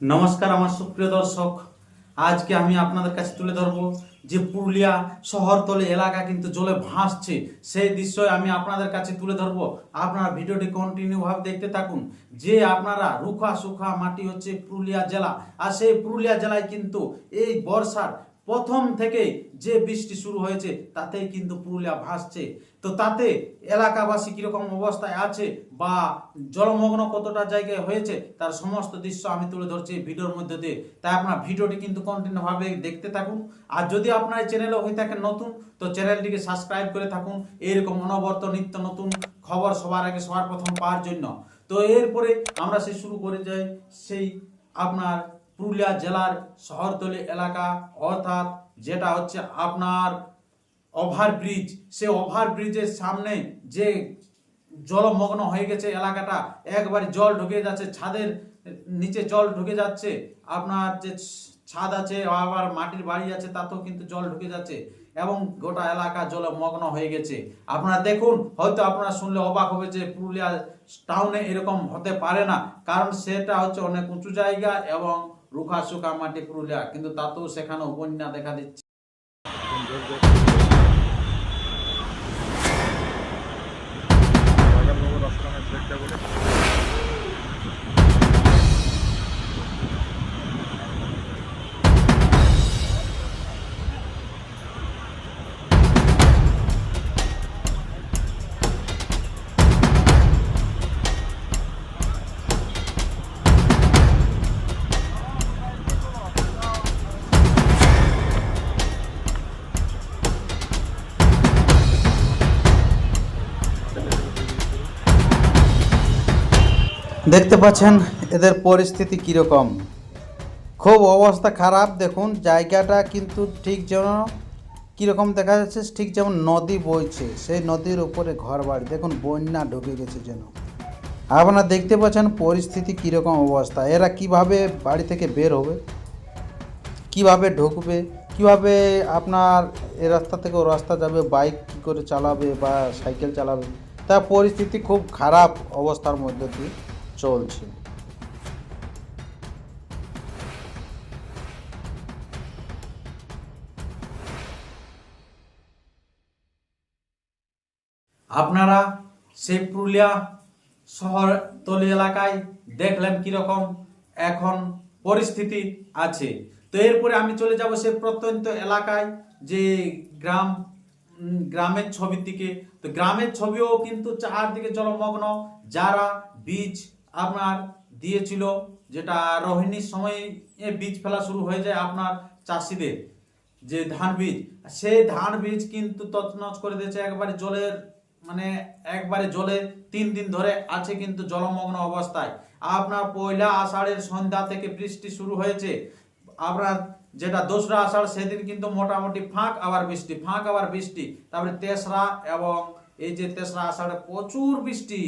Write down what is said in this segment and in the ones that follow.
নমস্কার আমার সুপ্রিয় দর্শক। আজকে আমি আপনাদের কাছে তুলে ধরব যে পুরুলিয়া শহরতলে এলাকা কিন্তু জলে ভাসছে, সেই দৃশ্যই আমি আপনাদের কাছে তুলে ধরব। আপনারা ভিডিওটি কন্টিনিউভাবে দেখতে থাকুন। যে আপনারা রুখা সুখা মাটি হচ্ছে পুরুলিয়া জেলা, আর সেই পুরুলিয়া জেলায় কিন্তু এই বর্ষার প্রথম থেকে যে বৃষ্টি শুরু হয়েছে, তাতেই কিন্তু পুরুলিয়া ভাসছে। তো তাতে এলাকাবাসী কীরকম অবস্থায় আছে বা জলমগ্ন কতটা জায়গায় হয়েছে, তার সমস্ত দৃশ্য আমি তুলে ধরছি ভিডিওর মধ্যে দিয়ে। তাই আপনার ভিডিওটি কিন্তু কন্টিনিউ ভাবে দেখতে থাকুন। আর যদি আপনার এই চ্যানেলে হয়ে থাকেন নতুন, তো চ্যানেলটিকে সাবস্ক্রাইব করে থাকুন। এরকম অনবর্ত নিত্য নতুন খবর সবার আগে, সবার প্রথম পাওয়ার জন্য। তো এরপরে আমরা সে শুরু করে যাই সেই আপনার পুরুলিয়া জেলার শহরতলি এলাকা, অর্থাৎ যেটা হচ্ছে আপনার ওভারব্রিজ। সে ওভারব্রিজের সামনে যে জলমগ্ন হয়ে গেছে এলাকাটা, একবারে জল ঢুকে যাচ্ছে, ছাদের নিচে জল ঢুকে যাচ্ছে। আপনার যে ছাদ আছে, আবার মাটির বাড়ি আছে, তাতেও কিন্তু জল ঢুকে যাচ্ছে এবং গোটা এলাকা জলে মগ্ন হয়ে গেছে। আপনারা দেখুন, হয়তো আপনারা শুনলে অবাক হবে যে পুরুলিয়া টাউনে এরকম হতে পারে না, কারণ সেটা হচ্ছে অনেক উঁচু জায়গা এবং রুখা শুকা মাটি পুরুলিয়া কিন্তু তাতেও সেখানে বন্যা দেখা দিচ্ছে। দেখতে পাচ্ছেন এদের পরিস্থিতি কীরকম? খুব অবস্থা খারাপ, দেখুন, জায়গাটা কিন্তু ঠিক যেন কীরকম দেখা যাচ্ছে, ঠিক যেমন নদী বইছে, সেই নদীর উপরে ঘর বাড়ি দেখুন, বন্যা ঢুকে গেছে যেন। আপনারা দেখতে পাচ্ছেন পরিস্থিতি কীরকম অবস্থা। এরা কীভাবে বাড়ি থেকে বের হবে? কীভাবে ঢুকবে? কীভাবে আপনার এ রাস্তা থেকে ও রাস্তা যাবে? বাইক কী করে চালাবে বা সাইকেল চালাবে? তা পরিস্থিতি খুব খারাপ অবস্থার মধ্যে দিয়ে। চলছে। আপনারা সেই পুরুলিয়া শহরতলি এলাকায় দেখলেন কীরকম এখন পরিস্থিতি আছে। তো এরপরে আমি চলে যাব সে প্রত্যন্ত এলাকায়, যে গ্রাম গ্রামের ছবির দিকে। তো গ্রামের ছবিও কিন্তু চারদিকে জলমগ্ন। যারা বীজ আপনার দিয়েছিল যেটা রোহিণীর সময় বীজ ফেলা শুরু হয়ে যায় আপনার চাষিদের, যে ধান বীজ। সেই ধান বীজ কিন্তু তছনছ করে দিয়েছে একবারে জলের মানে একবারে জলে তিন দিন ধরে আছে কিন্তু জলমগ্ন অবস্থায়। আপনার পয়লা আষাঢ়ের সন্ধ্যা থেকে বৃষ্টি শুরু হয়েছে। আপনার যেটা দোসরা আষাঢ় সেদিন কিন্তু মোটামুটি ফাঁক আবার বৃষ্টি, ফাঁক আবার বৃষ্টি। তারপরে তেসরা এবং এই যে তেসরা আষাঢ়ে প্রচুর বৃষ্টি,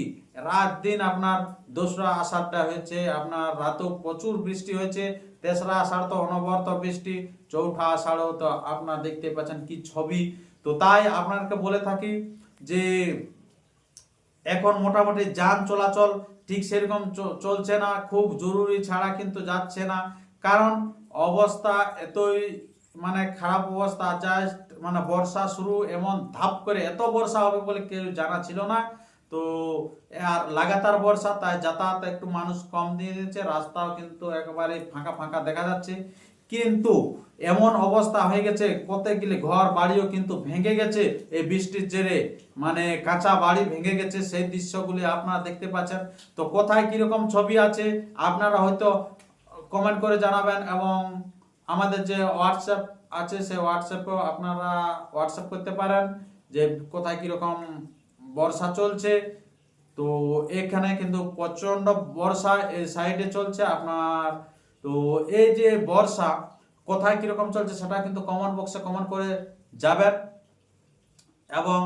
রাত দিন আপনার দোসরা আষাঢ়টা হয়েছে, আপনার রাতেও প্রচুর বৃষ্টি হয়েছে, তেসরা আষাঢ় তো অনবরত বৃষ্টি, চৌঠা আষাঢ়ও তো আপনার দেখতে পাচ্ছেন কি ছবি। তো তাই আপনাকে বলে থাকি যে, এখন মোটামুটি যান চলাচল ঠিক সেরকম চলছে না, খুব জরুরি ছাড়া কিন্তু যাচ্ছে না। কারণ অবস্থা এতই মানে খারাপ অবস্থা জাস্ট মানে বর্ষা শুরু এমন ধাপ করে এত বর্ষা হবে বলে কেউ জানা ছিল না। তো আর লাগাতার বর্ষা, তাই যাতায়াত একটু মানুষ কম দিয়ে দিচ্ছে রাস্তাও কিন্তু একেবারে ফাঁকা ফাঁকা দেখা যাচ্ছে। কিন্তু এমন অবস্থা হয়ে গেছে কত গেলে ঘর বাড়িও কিন্তু ভেঙে গেছে, এই বৃষ্টির জেরে। মানে কাঁচা বাড়ি ভেঙে গেছে, সেই দৃশ্যগুলি আপনারা দেখতে পাচ্ছেন। তো কোথায় কীরকম ছবি আছে, আপনারা হয়তো কমেন্ট করে জানাবেন এবং আমাদের যে হোয়াটসঅ্যাপ আছে, সেই হোয়াটসঅ্যাপেও আপনারা হোয়াটসঅ্যাপ করতে পারেন যে কোথায় কীরকম বর্ষা চলছে। তো এখানে কিন্তু প্রচণ্ড বর্ষা এই সাইডে চলছে। আপনার তো এই যে বর্ষা কোথায় কীরকম চলছে সেটা কিন্তু কমেন্ট বক্সে কমেন্ট করে যাবেন। এবং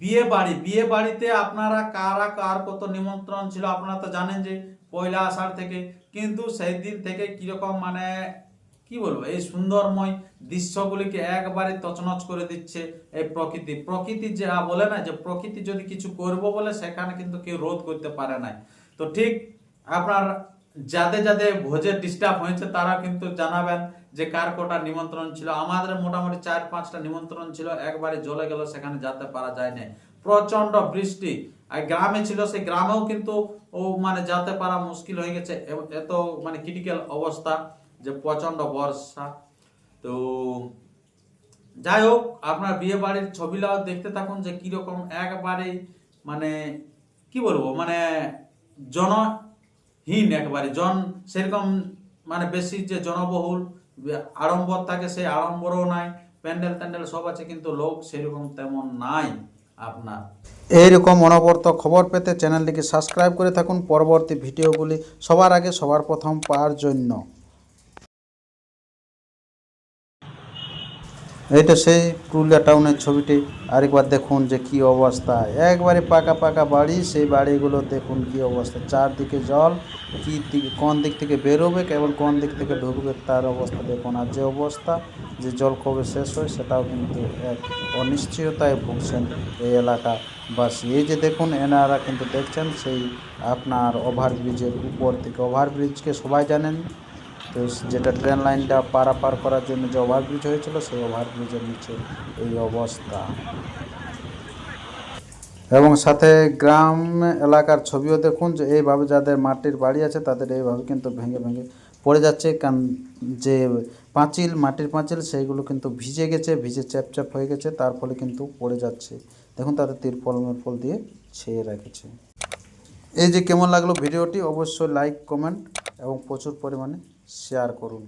বিয়ে বাড়ি, বিয়ে বাড়িতে আপনারা কারা কার কত নিমন্ত্রণ ছিল আপনারা তো জানেন যে পয়লা আষাঢ় থেকে। কিন্তু সেই দিন থেকে কীরকম মানে কি বলব? এই সুন্দরময় দৃশ্যগুলিকে একবারে তছনছ করে দিচ্ছে এই প্রকৃতি। প্রকৃতি যা বলে না যে প্রকৃতি যদি কিছু করব বলে সেখানে কিন্তু কেউ রোধ করতে পারে না তো ঠিক আপনার যাদের যাদের ভোজের ডিস্টার্ব হয়েছে তারা কিন্তু জানাবেন যে কার কটা নিমন্ত্রণ ছিল। আমাদের মোটামুটি চার পাঁচটা নিমন্ত্রণ ছিল, একবারে জ্বলে গেল, সেখানে যেতে পারা যায় না প্রচণ্ড বৃষ্টি, আর গ্রামে ছিল, সেই গ্রামেও কিন্তু ও মানে যেতে পারা মুশকিল হয়ে গেছে। এত মানে ক্রিটিক্যাল অবস্থা। যে প্রচণ্ড বর্ষা। তো যাই হোক, আপনার বিয়ে বাড়ির ছবিটাও দেখতে থাকুন যে কীরকম একবারে মানে কি বলব মানে জনহীন একবারে। জন সেরকম মানে বেশি যে জনবহুল, আড়ম্বর থাকে সেই আড়ম্বরও নাই, প্যান্ডেল ট্যান্ডেল সব আছে, কিন্তু লোক সেরকম তেমন নাই আপনার। এইরকম অনবরত খবর পেতে চ্যানেলটিকে সাবস্ক্রাইব করে থাকুন। পরবর্তী ভিডিওগুলি সবার আগে সবার প্রথম পাওয়ার জন্য। এইটা সেই পুরুলিয়া টাউনের ছবিটি। আরেকবার দেখুন যে কি অবস্থা। একবারে পাকা পাকা বাড়ি, সেই বাড়িগুলো দেখুন কি অবস্থা। চারদিকে জল, কি দিকে, কোন দিক থেকে বেরোবে, কেবল কোন দিক থেকে ঢুকবে তার অবস্থা দেখুন। আর যে অবস্থা, যে জল কবে শেষ হয়, সেটাও কিন্তু এক অনিশ্চয়তায় ভুগছেন এই এলাকা বাস এই যে দেখুন, এনারা কিন্তু দেখছেন সেই আপনার ওভারব্রিজের উপর থেকে। ওভারব্রিজকে সবাই জানেন তো যেটা ট্রেন লাইনটা পারাপার করার জন্য যে ওভারব্রিজ হয়েছিল, সেই ওভারব্রিজের নিচে এই অবস্থা। এবং সাথে গ্রাম এলাকার ছবিও দেখুন যে এইভাবে যাদের মাটির বাড়ি আছে, তাদের এইভাবে কিন্তু ভেঙে ভেঙে পড়ে যাচ্ছে। কারণ যে পাঁচিল, মাটির পাঁচিল, সেইগুলো কিন্তু ভিজে গেছে, ভিজে চ্যাপ চ্যাপ হয়ে গেছে, তার ফলে কিন্তু পড়ে যাচ্ছে। দেখুন তাদের তিরপল মিরপল দিয়ে ছেয়ে রেখেছে। এই যে কেমন লাগল ভিডিওটি, অবশ্যই লাইক কমেন্ট এবং প্রচুর পরিমাণে শেয়ার করুন